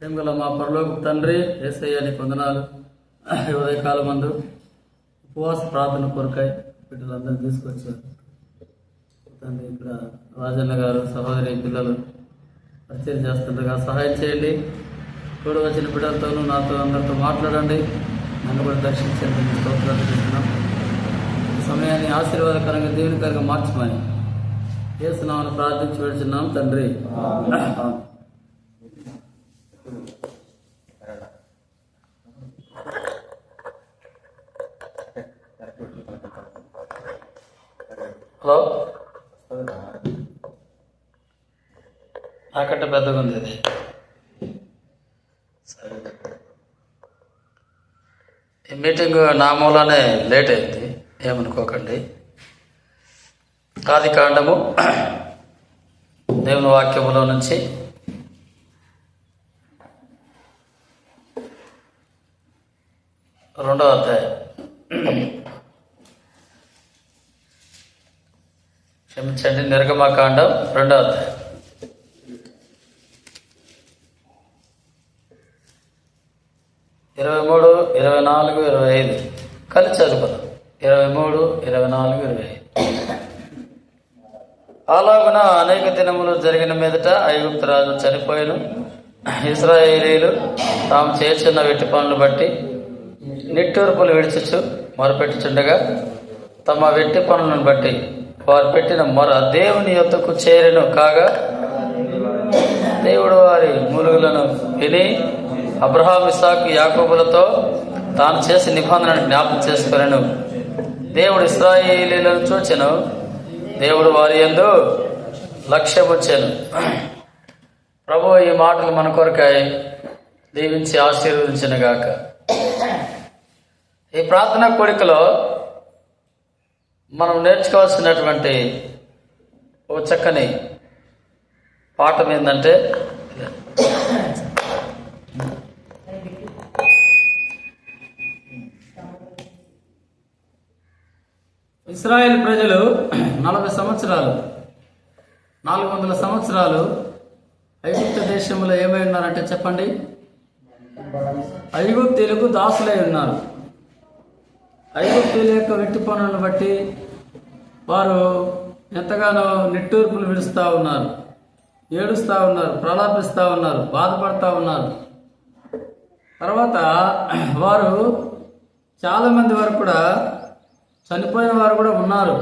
ప్రేమగల మా పరలోక తండ్రి ఏసయ్యాని నీ ఉదయకాలం మందు ఉపవాస ప్రార్థన కొరకాయ బిడ్డలందరూ తీసుకొచ్చారు. తండ్రి ఇక్కడ రాజన్న గారు సహోదరి పిల్లలు పరిచయం చేస్తుండగా సహాయం చేయండి. ఇప్పుడు వచ్చిన బిడ్డలతోనూ నాతో అందరితో మాట్లాడండి. నన్ను కూడా దర్శించండి. స్తోత్రాలు చేస్తున్నాం సమయాన్ని ఆశీర్వాదకరంగా దేవునికరంగా మార్చమని చేస్తున్నామని ప్రార్థించి పెడుతున్నాం తండ్రి. హలో. నాకంటే పెద్దగా ఉంది ఇది సరే. ఈ మీటింగ్ నా మూలానే లేట్ అయింది. ఏమనుకోకండి. ఆది కాండము దేవుని వాక్యములో నుంచి రెండవ అధ్యాయం. క్షమించండి నిర్గమకాండం రెండవ అధ్యాయం. ఇరవై మూడు ఇరవై నాలుగు ఇరవై ఐదు. కలిసి చదువు ఇరవై మూడు ఇరవై నాలుగు ఇరవై ఐదు. అలాగున అనేక దినములు జరిగిన మీదట ఐగుప్తు రాజు చనిపోయిను. ఇస్రాయేలీలు తాము చేర్చున్న వెట్టి పనులు బట్టి నిట్టూర్పులు విడిచుచు మొరపెట్టుచుండగా తమ వెట్టి పనులను బట్టి వారు పెట్టిన మొర దేవుని యొద్దకు చేరెను కాగా దేవుడు వారి మూలుగులను విని అబ్రహాం ఇసాకు యాకోబులతో తాను చేసిన నిబంధనను జ్ఞాపకం చేసుకొనెను. దేవుడు ఇస్రాయేలీలను చూచెను. దేవుడు వారి యందు లక్ష్యముచ్చాను ప్రభు ఈ మాటలు మన కొరకాయి దీవించి ఆశీర్వదించిన గాక. ఈ ప్రార్థనా కోడికలో మనం నేర్చుకోవాల్సినటువంటి ఓ చక్కని పాఠం ఏంటంటే ఇస్రాయేల్ ప్రజలు నలభై సంవత్సరాలు నాలుగు వందల సంవత్సరాలు ఐగుప్త దేశంలో ఏమై ఉన్నారంటే చెప్పండి? ఐగుప్తీలకు దాసులై ఉన్నారు. ఐగుప్తుల యొక్క వెట్టి పనులను బట్టి వారు ఎంతగానో నిట్టూర్పులు విడుస్తూ ఉన్నారు ఏడుస్తూ ఉన్నారు ప్రలాపిస్తూ ఉన్నారు బాధపడతా ఉన్నారు. తర్వాత వారు చాలామంది వారు కూడా చనిపోయిన వారు కూడా ఉన్నారు.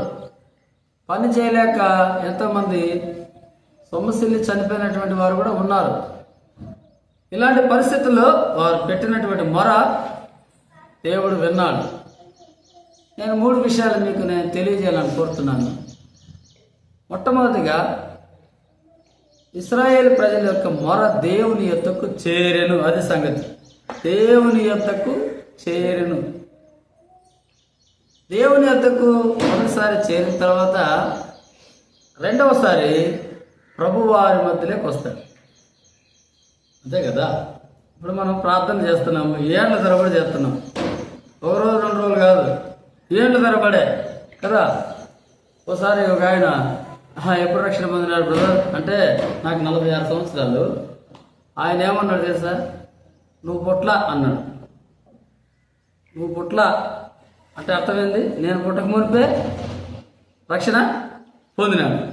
పని చేయలేక ఎంతోమంది సొమ్మసిల్లి చనిపోయినటువంటి వారు కూడా ఉన్నారు. ఇలాంటి పరిస్థితుల్లో వారు పెట్టినటువంటి మొర దేవుడు విన్నాడు. నేను మూడు విషయాలు మీకు నేను తెలియజేయాలని కోరుతున్నాను. మొట్టమొదటిగా ఇస్రాయేల్ ప్రజల యొక్క మొర దేవుని యొక్కకు చేరెను. అది సంగతి. దేవుని యొక్కకు చేరెను. దేవుని యొక్కకు మొదటిసారి చేరిన తర్వాత రెండవసారి ప్రభువారి మధ్యలోకి వస్తాడు అంతే కదా? ఇప్పుడు మనం ప్రార్థన చేస్తున్నాము. ఏళ్ళ తరబడి చేస్తున్నాం. ఒక రోజు రెండు రోజులు కాదు. ఏళ్ళు తరబడే కదా? ఒకసారి ఒక ఆయన ఎప్పుడు రక్షణ పొందినాడు బ్రదర్ అంటే నాకు నలభై ఆరు సంవత్సరాలు. ఆయన ఏమన్నాడు తెలుసా? నువ్వు పుట్ల అన్నాడు. నువ్వు పుట్ల అంటే అర్థమైంది? నేను పుట్టక మునిపే రక్షణ పొందినాడు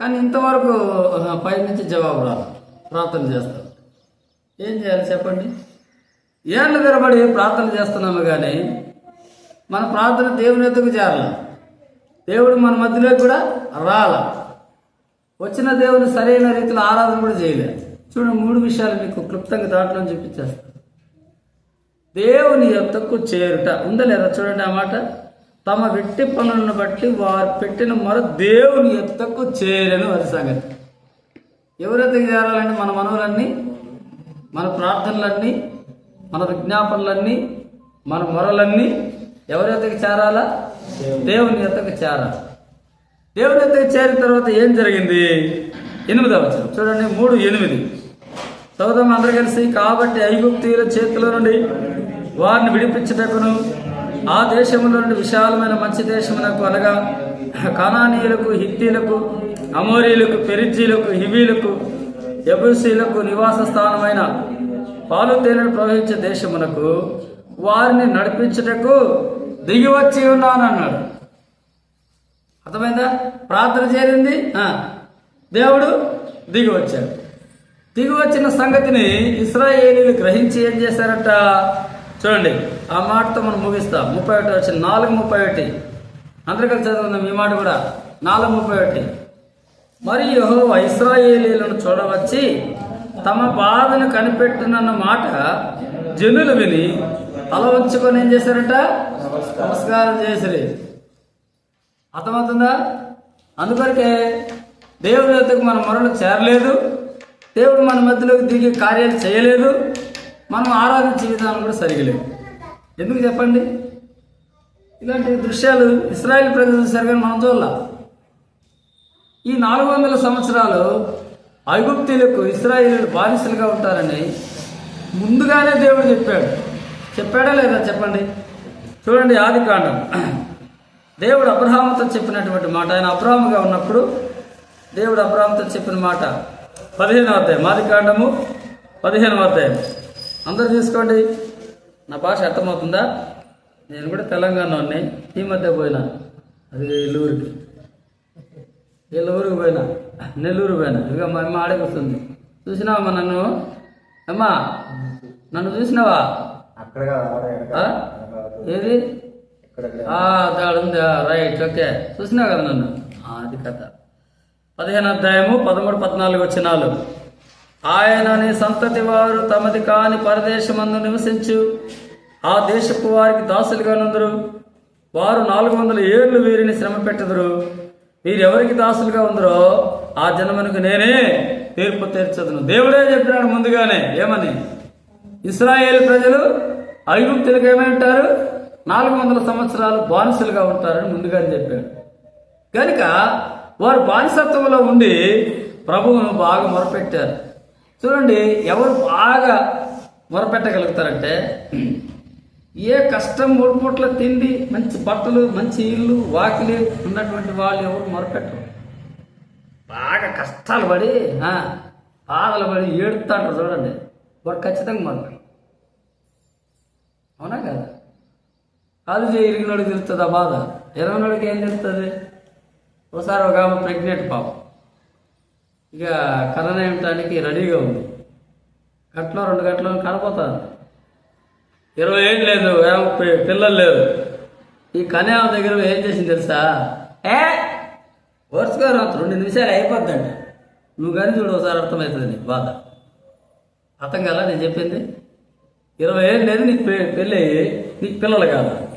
కానీ ఇంతవరకు పై నుంచి జవాబు రాదు. ప్రార్థన చేస్తాను ఏం చేయాలి చెప్పండి? ఏళ్ళు తరబడి ప్రార్థన చేస్తున్నాము కానీ మన ప్రార్థన దేవుని ఎద్దకు చేరాల. దేవుడు మన మధ్యలోకి కూడా రాల. వచ్చిన దేవుని సరైన రీతిలో ఆరాధన కూడా చేయలే. చూడండి మూడు విషయాలు మీకు క్లుప్తంగా దాంట్లో చూపించేస్తాను దేవుని యొద్దకు చేరుట ఉందా లేదా చూడండి ఆ మాట. తమ వెట్టి పనులను బట్టి వారు పెట్టిన మొర దేవుని ఎత్తకు చేరని వారి సంగతి. ఎవరైతే చేరాలంటే మన మనవులన్నీ మన ప్రార్థనలన్నీ మన విజ్ఞాపనలన్నీ మన మొరలన్నీ ఎవరి యొద్దకు చేరాలా? దేవుని యొద్దకు చేరాలి. దేవుని యొద్దకు చేరిన తర్వాత ఏం జరిగింది? ఎనిమిదవ వచనం. చూడండి మూడు ఎనిమిది. చదువుదాం అందరూ కలిసి కాబట్టి ఐగుప్తీయుల చేతిలో నుండి వారిని విడిపించుటకును ఆ దేశంలో నుండి విశాలమైన మంచి దేశమునకు అనగా కనానీయులకు హిత్తీలకు అమోరీలకు పెరిజీలకు హివీలకు ఎబుసీలకు నివాస స్థానమైన పాలు తేనెలు ప్రవహించే దేశమునకు వారిని నడిపించుటకు దిగి వచ్చి ఉన్నానన్నాడు. అర్థమైందా? ప్రార్థన చేరింది? దేవుడు దిగి వచ్చాడు. దిగి వచ్చిన సంగతిని ఇస్రాయేలీలు గ్రహించి ఏం చేశారట? చూడండి ఆ మాటతో మనం ముగిస్తాం. ముప్పై ఒకటి వచ్చిన నాలుగు ముప్పై ఒకటి. అందరు కలిసి చదువుకుందాం ఈ మాట కూడా. నాలుగు ముప్పై ఒకటి. మరి యహో ఇస్రాయేలీలను చూడవచ్చి తమ బాధను కనిపెట్టినన్న మాట జనులు విని తల వంచుకొని ఏం చేశారట? నమస్కారం చేసిరి అర్థమవుతుందా? అందుకొరకే దేవుడి వద్దకు మన మొరలు చేరలేదు. దేవుడు మన మధ్యలోకి దిగి కార్యాలు చేయలేదు. మనం ఆరాధించే విధానం కూడా సరిగలేదు. ఎందుకు చెప్పండి? ఇలాంటి దృశ్యాలు ఇస్రాయల్ ప్రజలు చూశారు కానీ మనం చూడాల. ఈ నాలుగు వందల సంవత్సరాలు ఐగుప్తీలకు ఇస్రాయేలీలు బానిసలుగా ఉంటారని ముందుగానే దేవుడు చెప్పాడు. చెప్పాడా లేదా చెప్పండి? చూడండి ఆది కాండం. దేవుడు అబ్రహాముతో చెప్పినటువంటి మాట. ఆయన అబ్రహాముగా ఉన్నప్పుడు దేవుడు అబ్రహాముతో చెప్పిన మాట. పదిహేనవ అధ్యాయం. ఆది కాండము పదిహేనవ అధ్యాయం. అందరూ చూసుకోండి. నా భాష అర్థమవుతుందా? నేను కూడా తెలంగాణ ఈ మధ్య పోయినా. అది ఏలూరుకి వీళ్ళ పోయినా. నెల్లూరు పోయినా. ఇక మా అమ్మ ఆడే వస్తుంది. చూసినావా నన్ను? అమ్మా నన్ను చూసినావా? ఏది? ఉందా. Right okay. చూసినావు కదా నన్ను? అది కథ. పదిహేను అధ్యాయము పదమూడు పద్నాలుగు వచ్చినాలు ఆయన నీ సంతతి వారు తమది కాని పరదేశమందు నివసించు. ఆ దేశపు వారికి దాసులుగా నుందురు. వారు నాలుగు వందల ఏళ్ళు వీరిని శ్రమ పెట్టుదురు. వీరు ఎవరికి దాసులుగా ఉందరో ఆ జనమునకు నేనే తీర్పు తీర్చదును. దేవుడే చెప్పినాడు ముందుగానే. ఏమని? ఇస్రాయేల్ ప్రజలు ఐగుప్తులకు ఏమై ఉంటారు నాలుగు వందల సంవత్సరాలు బానిసలుగా ఉంటారని ముందుగానే చెప్పాడు కనుక వారు బానిసత్వంలో ఉండి ప్రభువును బాగా మొరపెట్టారు. చూడండి ఎవరు బాగా మొరపెట్టగలుగుతారంటే ఏ కష్టం మూడు పూట్ల తిండి మంచి బట్టలు మంచి ఇల్లు వాకిలి ఉన్నటువంటి వాళ్ళు ఎవరు మొరపెట్టరు. బాగా కష్టాలు పడి బాధలు పడి ఏడుతాంటారు చూడండి. వాడు ఖచ్చితంగా మొరపెట్టారు. అవునా కదా? కాలు చేయి ఇరిగినోడికి తెలుస్తుంది ఆ బాధ? ఇరవనోడికి ఏం తెలుస్తుంది? ఒకసారి ఒక ఆమె ప్రెగ్నెంట్ పాపం. ఇక కననేయటానికి రెడీగా ఉంది. గంటలో రెండు గంటలు కనపోతాను ఇరవై ఏం లేదు ఏమో పిల్లలు లేరు. ఈ కనే దగ్గర ఏం చేసింది తెలుసా? ఏ? ఓర్చుకోరు అంత రెండు నిమిషాలు అయిపోద్దండి. నువ్వు కానీ చూడు ఒకసారి అర్థమవుతుంది నీకు బాధ. అర్థం కదా నేను చెప్పింది? ఇరవై ఏళ్ళు నీకు పె- పెళ్ళి అయ్యి నీకు పిల్లలు కాదు.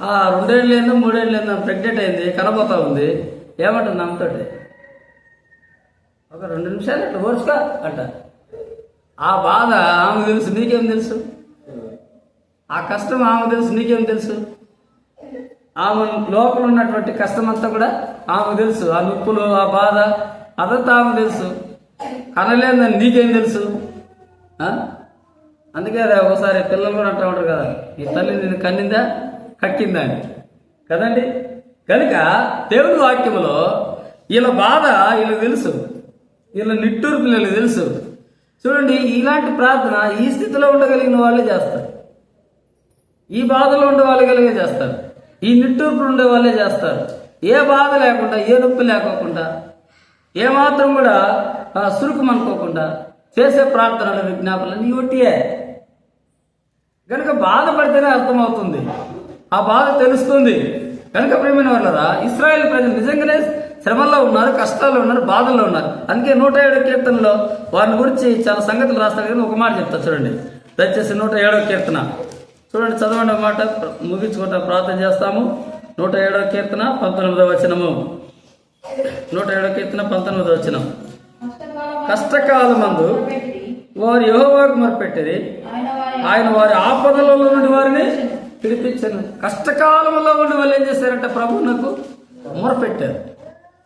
ఆ రెండేళ్ళేందో మూడేళ్ళేందో మూడేళ్ళు ప్రెగ్నెంట్ అయింది కనబోతా ఉంది. ఏమంటుంది అమ్మతోటి ఒక రెండు నిమిషాలు అట్లా ఓర్చుకో అంట. ఆ బాధ ఆమెకు తెలుసు నీకేం తెలుసు? ఆ కష్టం ఆమె తెలుసు నీకేం తెలుసు? ఆమె లోపల ఉన్నటువంటి కష్టం అంతా కూడా ఆమెకు తెలుసు. ఆ నొప్పులు ఆ బాధ అదంతా ఆమెకు తెలుసు. కనలేదని నీకేం తెలుసు? అందుకే అదే ఒకసారి పిల్లలు కూడా అంటూ ఉంటారు కదా ఈ తల్లి నేను కన్నిందా? కక్కిందా? అని. కదండి? కనుక దేవుడి వాక్యంలో వీళ్ళ బాధ వీళ్ళకి తెలుసు. వీళ్ళ నిట్టూర్పు వీళ్ళకి తెలుసు. చూడండి ఇలాంటి ప్రార్థన ఈ స్థితిలో ఉండగలిగిన వాళ్ళే చేస్తారు. ఈ బాధలో ఉండే వాళ్ళగలిగే చేస్తారు. ఈ నిట్టూర్పులు ఉండే వాళ్ళే చేస్తారు. ఏ బాధ లేకుండా ఏ నొప్పి లేకోకుండా ఏమాత్రం కూడా ఆ, సురుకు అనుకోకుండా చేసే ప్రార్థనలు విజ్ఞాపనలు నీ ఒట్టియే. కనుక బాధపడితేనే అర్థమవుతుంది. ఆ బాధ తెలుస్తుంది. కనుక ప్రేమైన వాళ్ళరా ఇస్రాయల్ ప్రజలు నిజంగానే శ్రమల్లో ఉన్నారు కష్టాల్లో ఉన్నారు బాధల్లో ఉన్నారు. అందుకే నూట ఏడో కీర్తనలో వారిని గురించి చాలా సంగతులు రాస్తారు కానీ ఒక మాట చెప్తా చూడండి. దయచేసి నూట ఏడో కీర్తన. చూడండి చదవండి ఒక మాట ముగించుకుంటా ప్రార్థన చేస్తాము. నూట ఏడో కీర్తన పంతొమ్మిదవ వచనము. నూట ఏడో కీర్తన పంతొమ్మిదవ వచనం. కష్టకాలమందు వారు యెహోవాకు మొరపెట్టిరి. ఆయన వారి ఆపదలలో నుండి వారిని పిలిపించను. కష్టకాలంలో ఉండి వాళ్ళు ఏం చేశారంట ప్రభువునకు మొరపెట్టారు.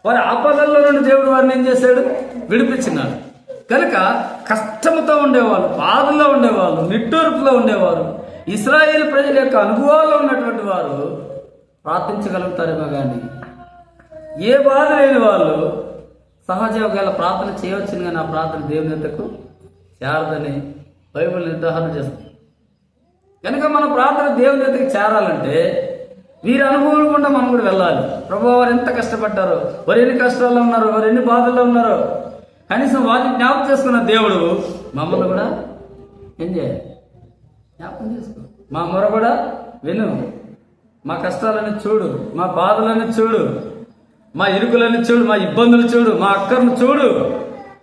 వారి ఆపదల్లో నుండి దేవుడు వారిని ఏం చేశాడు? విడిపించినాడు. కనుక కష్టంతో ఉండేవాళ్ళు బాధల్లో ఉండేవాళ్ళు నిట్టూర్పులో ఉండేవారు ఇస్రాయేల్ ప్రజల యొక్క అనుభవాల్లో ఉన్నటువంటి వారు ప్రార్థించగలుగుతారేమో కానీ ఏ బాధ లేని వాళ్ళు సహజ ప్రార్థన చేయవచ్చును కానీ ఆ ప్రార్థన దేవుని యొద్దకు చేరదని బైబిల్ నిర్ధారణ చేస్తుంది. కనుక మన ప్రార్థన దేవుని దగ్గరికి చేరాలంటే వీరి అనుభవం గుండా మనం కూడా వెళ్ళాలి. ప్రభు వారు ఎంత కష్టపడ్డారో వారు ఎన్ని కష్టాల్లో ఉన్నారు వారు ఎన్ని బాధల్లో ఉన్నారో కనీసం వారిని జ్ఞాపకం చేసుకున్న దేవుడు మమ్మల్ని కూడా ఏం చేయాలి? జ్ఞాపకం చేసుకో. మా మొర కూడా విను. మా కష్టాలని చూడు. మా బాధలని చూడు. మా ఇరుకులను చూడు. మా ఇబ్బందులు చూడు. మా అక్కర్ను చూడు.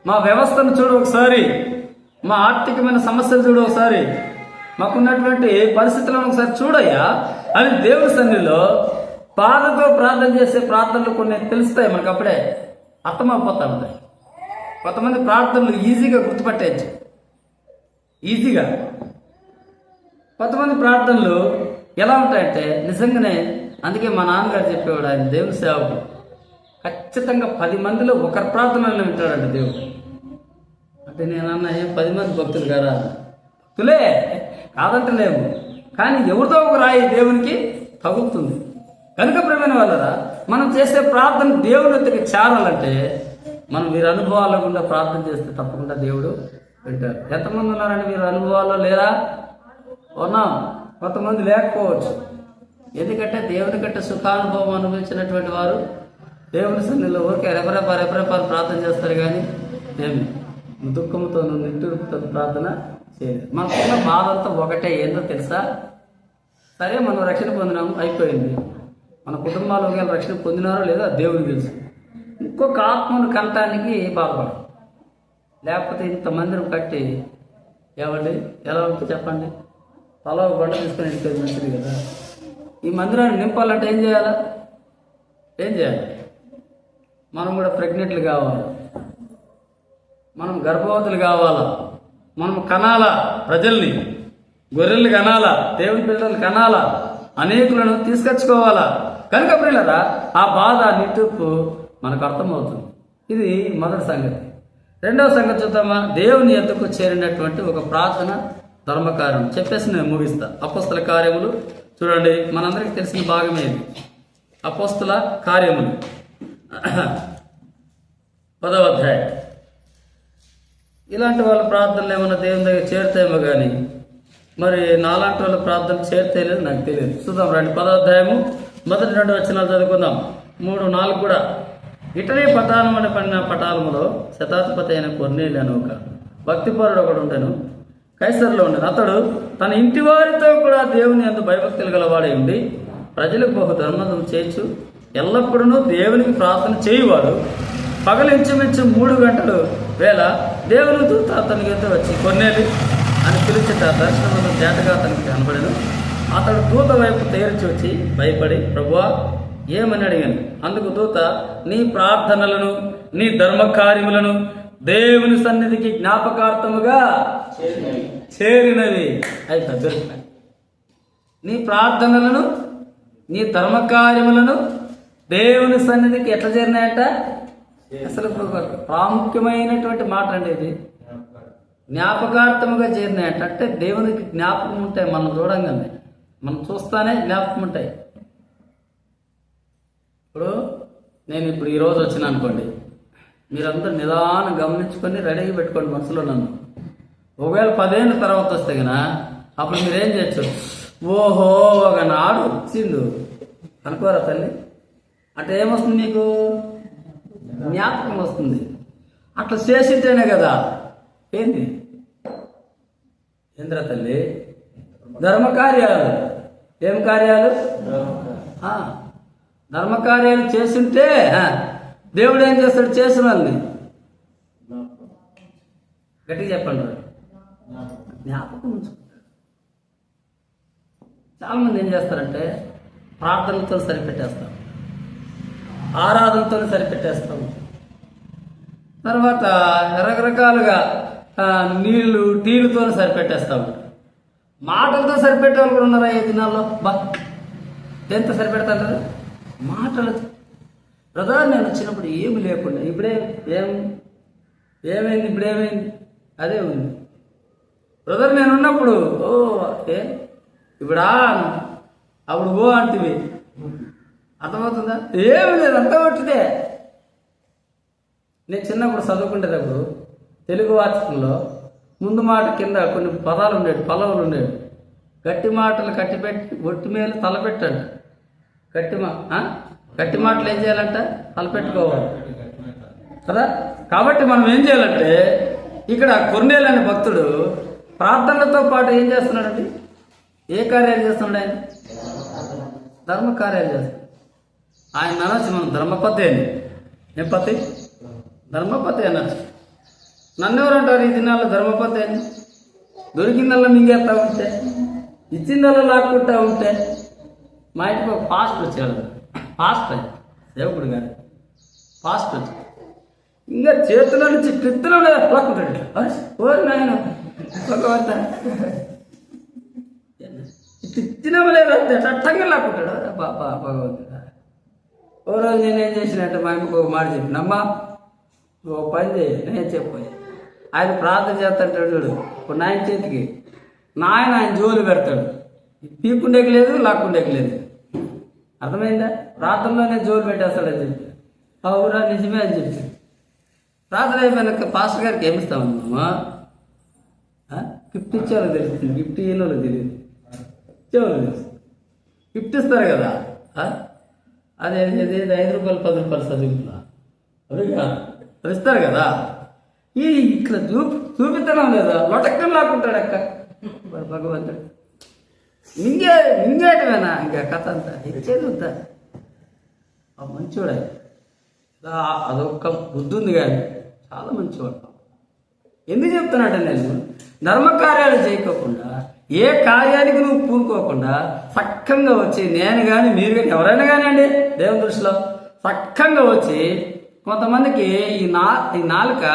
మా వ్యవస్థను చూడు ఒకసారి. మా ఆర్థికమైన సమస్యలు చూడు ఒకసారి. మాకున్నటువంటి పరిస్థితులను ఒకసారి చూడయ్యా. అని దేవుని సన్నిలో బాధతో ప్రార్థన చేసే ప్రార్థనలు కొన్ని తెలుస్తాయి మనకు అప్పుడే అర్థమైపోతా ఉంటాయి కొంతమంది ప్రార్థనలు ఈజీగా గుర్తుపట్టేయచ్చు. ఈజీగా. కొంతమంది ప్రార్థనలు ఎలా ఉంటాయంటే నిజంగానే అందుకే మా నాన్నగారు చెప్పేవాడు ఆయన దేవుని సేవకు ఖచ్చితంగా పది మందిలో ఒకరి ప్రార్థనలు వింటాడంట దేవుడు. అంటే నేను అన్న ఏం పది మంది భక్తులు కారా భక్తులే కాదంటలేము కానీ ఎవరితో ఒక రాయి దేవునికి తగులుతుంది. కనుక ప్రేమైన వాళ్ళరా మనం చేసే ప్రార్థన దేవుని వద్దకు చేరాలంటే మనం వీరి అనుభవాల గుండా ప్రార్థన చేస్తే తప్పకుండా దేవుడు వింటారు ఎంతమంది ఉన్నారండి మీరు అనుభవాల్లో? లేరా? ఉన్నాం. కొంతమంది లేకపోవచ్చు. ఎందుకంటే దేవుని కంటే సుఖానుభవం అనుభవించినటువంటి వారు దేవుని సన్నిధిలో ఊరికే రెపరెప రెపరెపాలు ప్రార్థన చేస్తారు కానీ ఏమి? దుఃఖంతో నిట్టూర్పుతో ప్రార్థన చేయలేదు మనకున్న బాధ అంతా ఒకటే ఏందో తెలుసా? సరే మనం రక్షణ పొందినాము అయిపోయింది. మన కుటుంబాలు ఒకవేళ రక్షణ పొందినారో లేదో అది తెలుసు. ఇంకొక ఆత్మను కనటానికి బాధపడం లేకపోతే ఇంతమందిని కట్టి ఏమండి? ఎలా ఉంటుంది చెప్పండి? తల ఒక బండ తీసుకొని వెళ్ళిపోయింది మంచిది కదా. ఈ మందిరాన్ని నింపాలంటే ఏం చేయాలా? ఏం చేయాలి? మనం కూడా ప్రెగ్నెంట్లు కావాలి. మనం గర్భవతులు కావాలా? మనం కనాలా ప్రజల్ని? గొర్రెలు కనాలా? దేవుని పిల్లలు కనాలా? అనేకులను తీసుకొచ్చుకోవాలా? కనుక ప్రియులరా ఆ బాధ నిట్టుపు మనకు అర్థమవుతుంది. ఇది మొదటి సంగతి. రెండవ సంగతి చూద్దామా? దేవుని ఎద్దుకు చేరినటువంటి ఒక ప్రార్థన ధర్మకార్యం. చెప్పేసి నేను ముగిస్తా. అపోస్తల కార్యములు. చూడండి మనందరికీ తెలిసిన భాగమే ఇది. అపోస్తల కార్యములు. పదవ అధ్యాయం. ఇలాంటి వాళ్ళ ప్రార్థనలు ఏమైనా దేవుని దగ్గర చేరుతాయేమో కానీ మరి నాలాంటి వాళ్ళ ప్రార్థనలు చేరితే లేదు నాకు తెలియదు. చూద్దాం రండి. పదార్థాయము మొదటి రెండు వచనాలు చదువుకుందాం. మూడు నాలుగు కూడా. ఇటలీ పటాలం అని పడిన పటాలములో శతాధిపతి అయిన కొర్నేలి అని ఒక భక్తిపరుడు ఒకడు ఉంటాను కైసర్లో ఉండను అతడు తన ఇంటి వారితో కూడా దేవుని అందు భయభక్తులు గలవాడై ఉండి ప్రజలకు బహు ధర్మం చేయొచ్చు ఎల్లప్పుడూ దేవునికి ప్రార్థన చేయువాడు. పగలించుమించు మూడు గంటలు వేళ దేవుని దూత అతనికి అయితే వచ్చి కొన్నేది అని పిలిచిట దర్శనములు చేతగా అతనికి కనబడను. అతడు దూత వైపు తేల్చి వచ్చి భయపడి ప్రభువా ఏమని అడిగాను? అందుకు దూత నీ ప్రార్థనలను నీ ధర్మ కార్యములను దేవుని సన్నిధికి జ్ఞాపకార్థముగా చేరినవి. అయితే తగ్గుతున్నాయి నీ ప్రార్థనలను నీ ధర్మకార్యములను దేవుని సన్నిధికి ఎట్లా చేరినాయట? అసలు ఇప్పుడు ప్రాముఖ్యమైనటువంటి మాట అండి ఇది. జ్ఞాపకార్థముగా చేరినాయట. అంటే దేవునికి జ్ఞాపకం ఉంటాయి మనం చూడంగానే. మనం చూస్తానే జ్ఞాపకం ఉంటాయి. ఇప్పుడు నేను ఇప్పుడు ఈరోజు వచ్చిన అనుకోండి. మీరందరూ నిదానం గమనించుకొని రెడీగా పెట్టుకోండి మనసులో నన్ను. ఒకవేళ పదేళ్ళ తర్వాత వస్తే కదా అప్పుడు మీరేం చేయొచ్చు? ఓహో ఒక నాడు వచ్చిండు. అనుకోరా తల్లి? అంటే ఏమొస్తుంది మీకు? జ్ఞాపకం వస్తుంది. అట్లా చేసింటేనే కదా. ఏంది? ఏంద్రా తల్లి? ధర్మ కార్యాలు. ఏం కార్యాలు? ధర్మ కార్యాలు చేస్తుంటే దేవుడు ఏం చేస్తాడు? చేసిన వాళ్ళని. గట్టిగా చెప్పండి. జ్ఞాపకం ఉంచుకుంటాడు. చాలా మంది ఏం చేస్తారంటే ప్రార్థనలతో సరిపెట్టేస్తారు. ఆరాధనతో సరిపెట్టేస్తాం. తర్వాత రకరకాలుగా నీళ్ళు టీలతో సరిపెట్టేస్తాం. మాటలతో సరిపెట్టే వాళ్ళు కూడా ఉన్నారా ఈ దినాల్లో? బా దేంతో సరిపెడతారు? మాటలు. బ్రదర్ నేను వచ్చినప్పుడు ఏమి లేకుండా ఇప్పుడే ఏం ఏమైంది ఇప్పుడేమైంది అదే ఉంది. బ్రదర్ నేను ఉన్నప్పుడు ఓ ఏ ఇప్పుడా అప్పుడు ఓ అంటివి. అర్థమవుతుందా? ఏమి లేదు అంతా పట్టిదే నేను చిన్నప్పుడు చదువుకునేటప్పుడు తెలుగు వాచకంలో ముందు మాట కింద కొన్ని పదాలు ఉండేవి పలవలు ఉండేవి. గట్టి మాటలు కట్టిపెట్టి ఒట్టి మేలు తలపెట్టండి గట్టి మా గట్టి మాటలు ఏం చేయాలంట? తలపెట్టుకోవాలి. కదా? కాబట్టి మనం ఏం చేయాలంటే ఇక్కడ కొన్నేలు అనే భక్తుడు ప్రార్థనలతో పాటు ఏం చేస్తున్నాడండి? ఏ కార్యాలు చేస్తున్నాడు ఆయన? ధర్మ కార్యాలు చేస్తాడు ఆయన అనొచ్చు మనం ధర్మపతి అని. ఏం పతి? ధర్మపతి అనొచ్చు నన్ను అంటారు ఈ దినాల్లో ధర్మపతి అని? దొరికిందల్లా మింగేస్తా ఉంటే? ఇచ్చిందల్లా లాక్కుంటా ఉంటే? మా ఇంటికి ఒక పాస్ట్ వచ్చాడు. పాస్ట్ సేవకుడు గారు పాస్ట్ వచ్చి ఇంకా చేతిలో నుంచి పిత్తులో లాక్కుంటాడు. ఓ నాయన భగవంత ఇచ్చినా లేదా చట్టంగా లాక్కుంటాడు. బాబా భగవంతుడు. ఓ రోజు నేనేం చేసినట్టు మా అమ్మకు ఒక మాట చెప్పినమ్మా నువ్వు పని చేయి నేను చెప్పు ఆయన ప్రార్థన చేస్తాడు చూడు ఇప్పుడు నాయన చేతికి. నాయన ఆయన జోలు పెడతాడు. పీకుండేకి లేదు లాక్కుండేకి లేదు. అర్థమైందా? ప్రార్థనలోనే జోలు పెట్టేస్తాడని చెప్పి. అవురా నిజమే అని చెప్పి. ప్రార్థన అయిపోయినాక పాస్టర్ గారికి ఏమిస్తామమ్మా గిఫ్ట్ ఇచ్చేవాళ్ళకి తెలుస్తుంది. గిఫ్ట్ ఇయ్యని వాళ్ళకి తెలియదు. ఇచ్చేవాళ్ళు తెలుసు గిఫ్ట్ ఇస్తారు కదా? అదే ఐదు రూపాయలు పది రూపాయలు చదువుకున్నా అవి కాదు ఇస్తారు కదా? ఈ ఇట్లా చూపి చూపిస్తున్నాం లేదా? లొటక్కం లాక్కుంటాడు అక్క. భగవంతుడు. మింగే మింగేయటమేనా? ఇంకా కథ అంతా. ఇచ్చేది వద్దా? ఆ మంచివాడు ఇలా అదొక్క బుద్ధి ఉంది కానీ చాలా మంచివాడు ఎందుకు చెప్తున్నాడు నేను ధర్మకార్యాలు చేయకోకుండా ఏ కార్యానికి నువ్వు పూనుకోకుండా సక్కంగా వచ్చి నేను కానీ మీరు కానీ ఎవరైనా కానివ్వండి దేవుని దృష్టిలో సక్కంగా వచ్చి కొంతమందికి ఈ నా ఈ నాలుక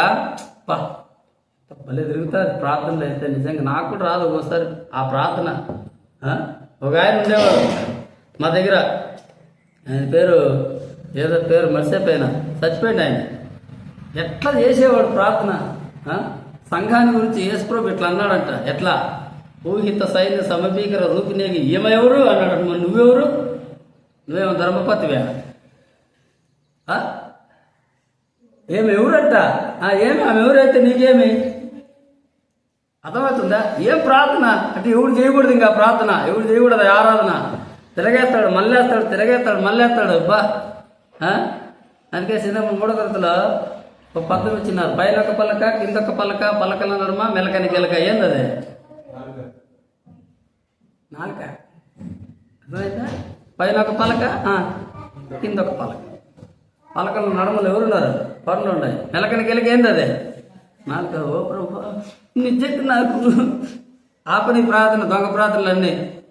భలే తిరుగుతారు. ప్రార్థనలు అయితే నిజంగా నాకు కూడా రాదు ఒకసారి ఆ ప్రార్థన ఒక ఆయన ఉండేవాడు మా దగ్గర. ఆయన పేరు ఏదో పేరు మర్చిపోయినా చచ్చిపోయింది ఆయన. ఎట్లా చేసేవాడు ప్రార్థన? సంఘాన్ని గురించి యేసుప్రభు ఇట్లా అన్నాడంట. ఎట్లా? ఊహిత సైన్య సమీకర రూపినేగి ఏమెవరు అన్నాడు మరి నువ్వెవరు? నువ్వేమో ధర్మపతివే. ఆ? ఏమి ఎవరంట? ఏమి ఆమె ఎవరైతే నీకేమి? అర్థమవుతుందా? ఏం ప్రార్థన? అంటే ఎవడు చేయకూడదు ఇంకా ప్రార్థన. ఎవడు చేయకూడదు ఆరాధన. తిరగేస్తాడు మళ్ళేస్తాడు తిరగేస్తాడు మళ్ళేస్తాడు. అబ్బా! అందుకే సినిమా మూడో తరగతిలో ఒక పద్ధతి వచ్చినారు. పైన ఒక పలక కింద ఒక పలక పలకల నడుమ మెలకని గెలక. ఏంది అదే నాలుక? అర్థమైందా? పైన ఒక పలక కింద ఒక పలక. పలకలు నడుమలు ఎవరున్నారు? పనులు ఉన్నాయి. మెలకని గెలికి ఏంది అదే? నాలుక ఓ ప్రభు నిజంగా నాకు. ఆపని ప్రార్థన దొంగ ప్రార్థనలు అన్నీ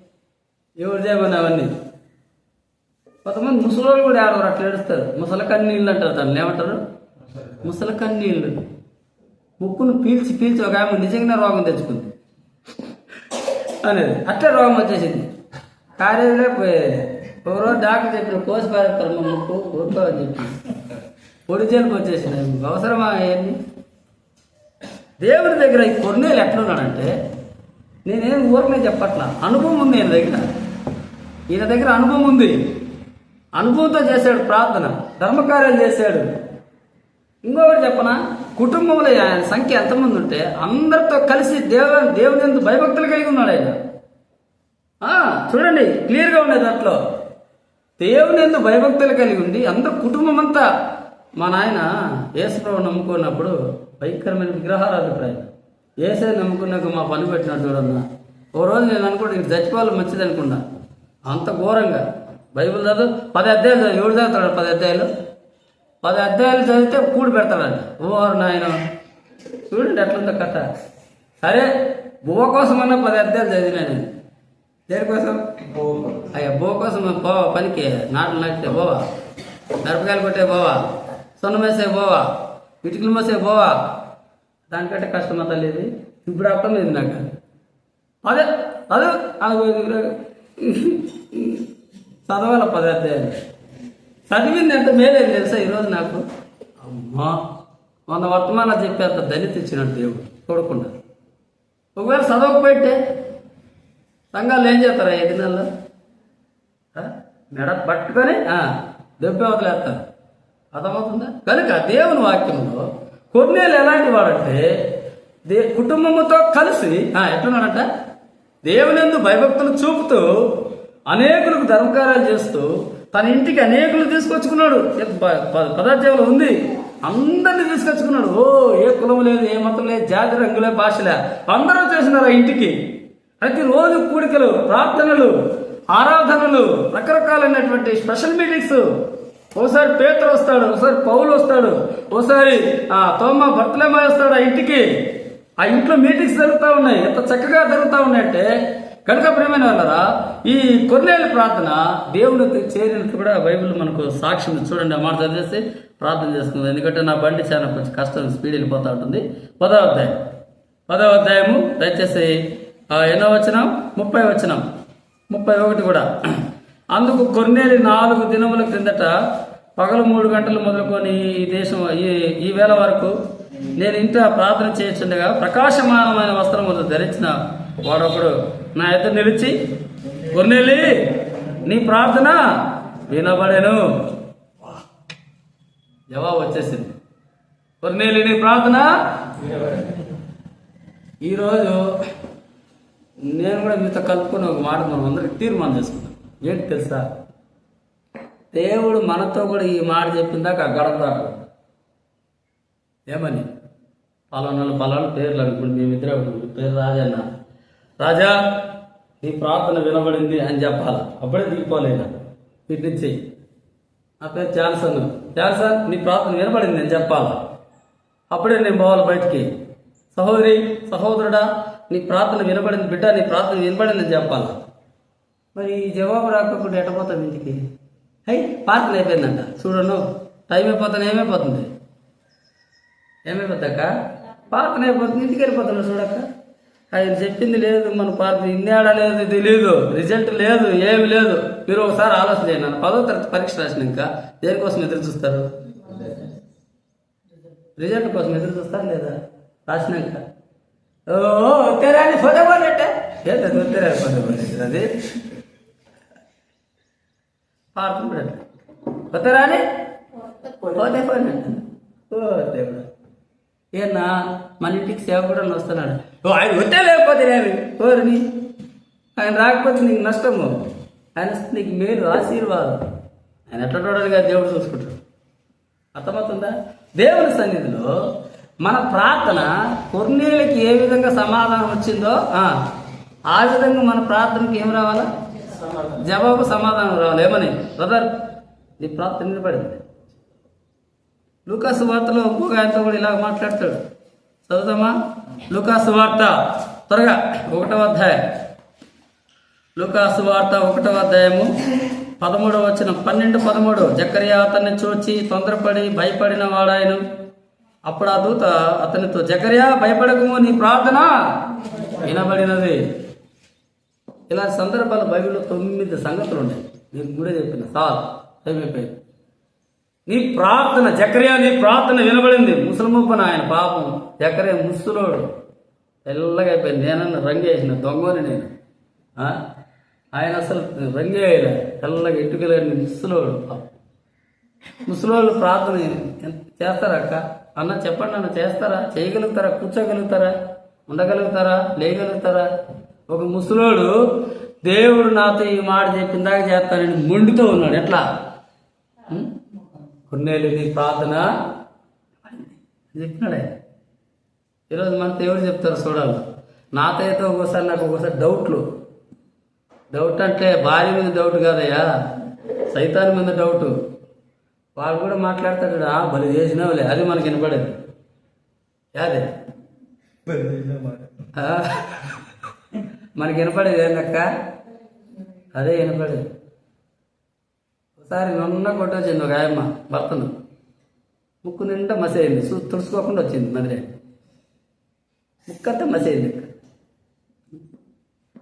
ఎవరు చేయమని అవన్నీ? కొంతమంది ముసలోళ్ళు కూడా ఆడవారు అట్లా ఏడుస్తారు. ముసల కన్నీళ్ళు అంటారు దాన్ని. ఏమంటారు? ముసల కన్నీళ్ళు. ముక్కును పీల్చి పీల్చి ఒక ఆమె నిజంగానే రోగం తెచ్చుకుంది. అనేది అట్లా రోగం వచ్చేసింది. కాలేజీలో పోయేది ఒక రోజు డాక్టర్ చెప్పిన కోసి పారేస్తారు ముక్కు ఊరుకో అని చెప్పి. పొడి జలుబు వచ్చేసింది. అవసరమా అవన్నీ దేవుడి దగ్గర ఈ కొన్నేళ్ళు ఎట్లున్నాడంటే నేనేం ఊరకనే చెప్పట్లా. అనుభవం ఉంది ఈయన దగ్గర. ఈయన దగ్గర అనుభవం ఉంది. అనుభవంతో చేశాడు ప్రార్థన. ధర్మకార్యాలు చేశాడు. ఇంకొకటి చెప్పనా? కుటుంబంలో ఆయన సంఖ్య ఎంతమంది ఉంటే అందరితో కలిసి దేవ దేవుని ఎందు భయభక్తులు కలిగి ఉన్నాడు ఆయన. చూడండి క్లియర్గా ఉండేది దాంట్లో. దేవుని ఎందు భయభక్తులు కలిగి ఉంది అందరు కుటుంబం అంతా మా నాయన యేసుప్రభు నమ్ముకున్నప్పుడు భయంకరమైన విగ్రహారాధికుడు ఏసే నమ్ముకున్నాక మా పని పెట్టినాడు చూడన్నా. ఓ రోజు నేను అనుకుంటే ఇంక చచ్చిపోవాలి మంచిది అనుకున్నా అంత ఘోరంగా. బైబిల్ చదువు పది అధ్యాయులు ఏడు చదువుతాడు పది అధ్యాయులు? పది అధ్యాయులు చదివితే కూడి పెడతాడంట ఓరు నాయన చూడండి ఎట్లుందో కథ. సరే బువ్వ కోసమన్నా పది అధ్యాయులు చదివినా నేను. దేనికోసం అయ్యా బో కోసం పోవా పనికి నాట్లు నాటితే పోవా మిరపకాయలు కొట్టే పోవా సొన్న మేసే పోవా ఇటుకలు మోసే పోవా దానికంటే కష్టమా తల్లి ఇది ఇప్పుడు అర్థమైంది నాకు. అదే అదే చదవాల పది అధ్యాయులు? చదివింది ఎంత మేలేదు తెలుసా ఈరోజు నాకు? అమ్మా. వంద వర్తమానాలు చెప్పేంత దళిత ఇచ్చినట్టు దేవుడు చూడకుండా ఒకవేళ చదవకపోయితే సంఘాలు ఏం చేస్తారు ఈ దినాల్లో ఆ? మెడ పట్టుకొని ఆ, దెబ్బ వదిలేస్తారు. అర్థమవుతుందా? కనుక దేవుని వాక్యంలో కొన్నేళ్ళు ఎలాంటి వాడంటే దే కుటుంబముతో కలిసి ఎట్లున్నాడంట? దేవునందు భయభక్తులు చూపుతూ అనేకులకు ధర్మకార్యాలు చేస్తూ తన ఇంటికి అనేకులు తీసుకొచ్చుకున్నాడు. ప- పదార్థంలో ఉంది. అందరిని తీసుకొచ్చుకున్నాడు. ఓ ఏ కులం లేదు ఏ మతం లేదు జాతి రంగులే భాషలే. అందరూ చేసినారు ఆ ఇంటికి. ప్రతిరోజు కూడికలు ప్రార్థనలు ఆరాధనలు రకరకాలైనటువంటి స్పెషల్ మీటింగ్స్. ఓసారి పేతులు వస్తాడు ఓసారి పౌలు వస్తాడు ఓసారి ఆ తోమ భర్తలేమ వస్తాడు ఆ ఇంటికి. ఆ ఇంట్లో మీటింగ్స్ జరుగుతూ ఉన్నాయి. ఎంత చక్కగా జరుగుతూ ఉన్నాయంటే కనుక ప్రేమైన వాళ్ళరా ఈ కొన్నేళ్ళ ప్రార్థన దేవుడికి చేరినట్టు కూడా బైబిల్ మనకు సాక్ష్యం చూడండి మాట చదివేసి ప్రార్థన చేసుకుంది. ఎందుకంటే నా బండి చాలా కొంచెం కష్టం స్పీడ్ వెళ్ళిపోతూ ఉంటుంది. పదవ అధ్యాయం. పదవ అధ్యాయము దయచేసి ఎన్నో వచనం? ముప్పై వచనం. ముప్పై ఒకటి కూడా. అందుకు కొన్నేళ్ళు నాలుగు దినముల క్రిందట పగలు మూడు గంటలు మొదలుకొని ఈ దేశం ఈ ఈ వేళ వరకు నేను ఇంట ప్రార్థన చేస్తుండగా ప్రకాశమానమైన వస్త్రములు ధరించిన వాడొకడు నా ఎదురు నిలిచి కొన్నేళ్ళి నీ ప్రార్థన వినబడేను. జవాబు వచ్చేసింది. కొన్నేళ్ళి నీ ప్రార్థన ఈరోజు నేను కూడా మీతో కలుపుకుని ఒక మాట మనం అందరికి తీర్మానం చేసుకున్నాం ఏంటి తెలుసా? దేవుడు మనతో కూడా ఈ మాట చెప్పిందాక గడప దాకా ఏమని? పలానాలు పలానా పేర్లు అనుకోండి మేమిద్దరం పేరు రాజన్న. రాజా నీ ప్రార్థన వినబడింది అని చెప్పాలి? అప్పుడే దిగిపోలేదా? వీటి నా పేరు జాన్సన్ జాన్సన్ నీ ప్రార్థన వినబడింది అని చెప్పాలా? అప్పుడే నేను పోవాలి బయటికి. సహోదరి సహోదరుడా నీ ప్రార్థన వినబడింది బిడ్డ నీ ప్రార్థన వినబడిందని చెప్పాలి? మరి ఈ జవాబు రాకపోతే ఎటపోతాం ఇంటికి? హై ప్రార్థన అయిపోయిందంట. చూడను. టైం అయిపోతాను ఏమైపోతుంది? ఏమైపోతాక ప్రార్థన అయిపోతుంది ఇంటికి వెళ్ళిపోతున్నాడు చూడక్క. ఆయన చెప్పింది లేదు మన ప్రార్థన ఇన్నేడా లేదు తెలియదు రిజల్ట్ లేదు ఏమి లేదు. మీరు ఒకసారి ఆలోచన చేయండి పదో తరగతి పరీక్ష రాసినాక దేనికోసం ఎదురు చూస్తారు? రిజల్ట్ కోసం ఎదురు చూస్తారు లేదా? రాసినాక ఓ తెరాని పొదవనట్టే ఏంటది తెరాని పొదవనట్టు అది. పార్థం బిడ్డ పొత్తరాని పోతే పోయినట్టు. ఓ దేవుడు ఏనా మన ఇంటికి సేవకుడు వస్తున్నాడు. ఓ ఆయన వస్తే లేకపోతే ఓరిని ఆయన రాకపోతే నీకు నష్టము. ఆయన వస్తే నీకు మేలు ఆశీర్వాదం. ఆయన ఎట్లా దేవుడు చూసుకుంటాడు. అర్థమవుతుందా? దేవుని సన్నిధిలో మన ప్రార్థన కొన్నేళ్ళకి ఏ విధంగా సమాధానం వచ్చిందో ఆ, ఆ విధంగా మన ప్రార్థనకి ఏం రావాలా? జవాబు సమాధానం రావాలి. ఏమని? బ్రదర్ నీ ప్రార్థన నిలబడింది లూకాసు వార్తలో ఇంకొక ఆయనతో కూడా ఇలా మాట్లాడతాడు. చదువుతామా లూకాసు వార్త. త్వరగా ఒకటవ అధ్యాయం. లూకాసు వార్త ఒకటవ అధ్యాయము పదమూడవ వచ్చిన పన్నెండు పదమూడు. జక్కరియా అతన్ని చూచి తొందరపడి భయపడిన వాడాయను. అప్పుడు ఆ దూత అతనితో జకరియా భయపడకము నీ ప్రార్థన. వినబడినది. ఇలాంటి సందర్భాలు బైబిల్లో తొమ్మిది సంగతులు ఉన్నాయి నేను కూడా చెప్పిన సార్ అయిపోయింది నీ ప్రార్థన జకరియా నీ ప్రార్థన వినబడింది. ముసలిముప్పన ఆయన పాపం. జకరియా ముసలోడు. తెల్లగా అయిపోయింది. నేనన్న రంగేసిన దొంగని నేను. ఆయన అసలు రంగేయలే తెల్లగా ఇటుకలేని ముసలోడు పాపం. ముసలోళ్ళు ప్రార్థన ఎంత- చేస్తారా అక్క? అన్న చెప్పండి అన్న చేస్తారా? చేయగలుగుతారా? కూర్చోగలుగుతారా? ఉండగలుగుతారా? లేయగలుగుతారా? ఒక ముసలోడు దేవుడు నాతో ఈ మాట చెప్పిందాక చేస్తానని మొండితో ఉన్నాడు. ఎట్లా? కొన్నేళ్ళు నీ ప్రార్థన అని చెప్పినాడే ఈరోజు మనతో ఎవరు చెప్తారు చూడాలి. నాతో అయితే ఒక్కోసారి నాకు ఒక్కోసారి డౌట్లు. డౌట్ అంటే భార్య మీద డౌట్ కాదయ్యా. సైతాన్ మీద డౌట్. వాడు కూడా మాట్లాడతాడు బలి చేసినావులే. అది మనకి వినపడేది. యాదే? మనకి వినపడేది ఏందక్క అదే వినపడేది. ఒకసారి కొట్టి వచ్చింది ఒక ఆయమ్మ భర్తను. ముక్కు నిండా మసేయింది చూ తుడుచుకోకుండా వచ్చింది మదిరే. ముక్కంతా మసైంది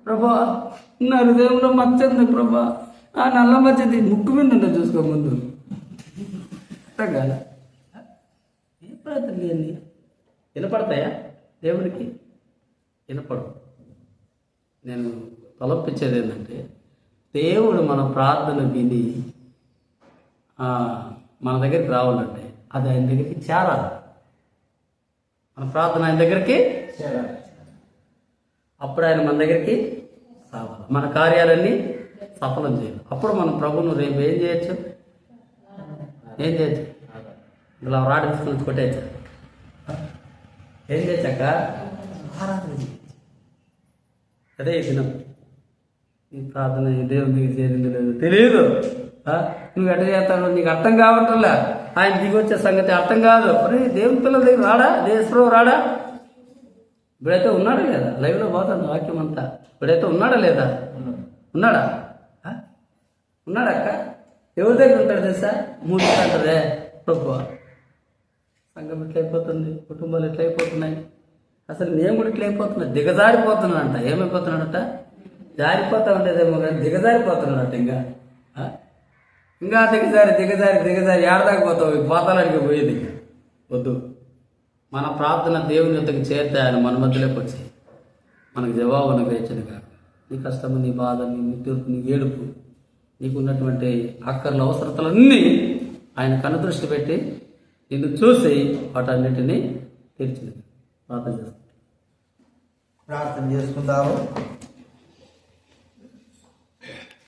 ప్రభా నా హృదయంలో మచ్చంది ప్రభా. ఆ నల్ల మచ్చది ముక్కు మీద ఉందో చూసుకో ముందు. అర్థం కాదా ఏ ప్రార్థనలు ఇవన్నీ వినపడతాయా దేవుడికి వినపడవు. నేను తలపించేది ఏంటంటే దేవుడు మన ప్రార్థన విని మన దగ్గరికి రావాలండి అది ఆయన దగ్గరికి చేరాలి. మన ప్రార్థన ఆయన దగ్గరికి చేరాలి. అప్పుడు ఆయన మన దగ్గరికి రావాలి. మన కార్యాలన్నీ సఫలం చేయాలి. అప్పుడు మనం ప్రభును రేపు ఏం చేయొచ్చు? ఏం చేయొచ్చు? ఇలా రాడి తీసుకొని కొట్టేయచ్చు. ఏం చేయొచ్చక్క ఆరాధన అదే ఈ దినం. ఈ ప్రార్థన ఈ దేవునికి చేరింది లేదు తెలియదు ఆ? నువ్వు ఎట్ట చేస్తావు నీకు అర్థం కావట్లే. ఆయన దిగి వచ్చే సంగతి అర్థం కాదు. అరే దేవుని పిల్లల దగ్గర రాడా? దేశప్రభు రాడా? ఇప్పుడైతే ఉన్నాడా లేదా? లైవ్లో పోతాను వాక్యం అంతా. ఇప్పుడైతే ఉన్నాడా లేదా? ఉన్నాడా? ఉన్నాడా అక్క? ఎవరి దగ్గర ఉంటాడు తెలుసా? మూడు అంటారే ప్రభు సంఘం ఎట్లయిపోతుంది? కుటుంబాలు ఎట్లయిపోతున్నాయి? అసలు నేను కూడా ఇట్లయిపోతున్నా దిగజారిపోతున్నాడంట. ఏమైపోతున్నాడట? జారిపోతా ఉండేదేమో కానీ దిగజారిపోతున్నాడట ఇంకా. ఇంకా దిగజారి దిగజారి దిగజారి ఏడదాకా పోతావు. ఈ పోయేది వద్దు. మన ప్రార్థన దేవుని యొక్కకి చేరితే ఆయన మన మధ్యలోకి వచ్చి మనకు జవాబు అనుగ్రహించదు కాక నీ కష్టము నీ బాధ నీ నిట్టూర్పు నీ ఏడుపు నీకున్నటువంటి అక్కర్ల అవసరతలన్నీ ఆయన కనుదృష్టి పెట్టి నిన్ను చూసి వాటన్నిటినీ తీర్చింది ప్రార్థన చేస్తాను ప్రార్థన చేసుకుందాము.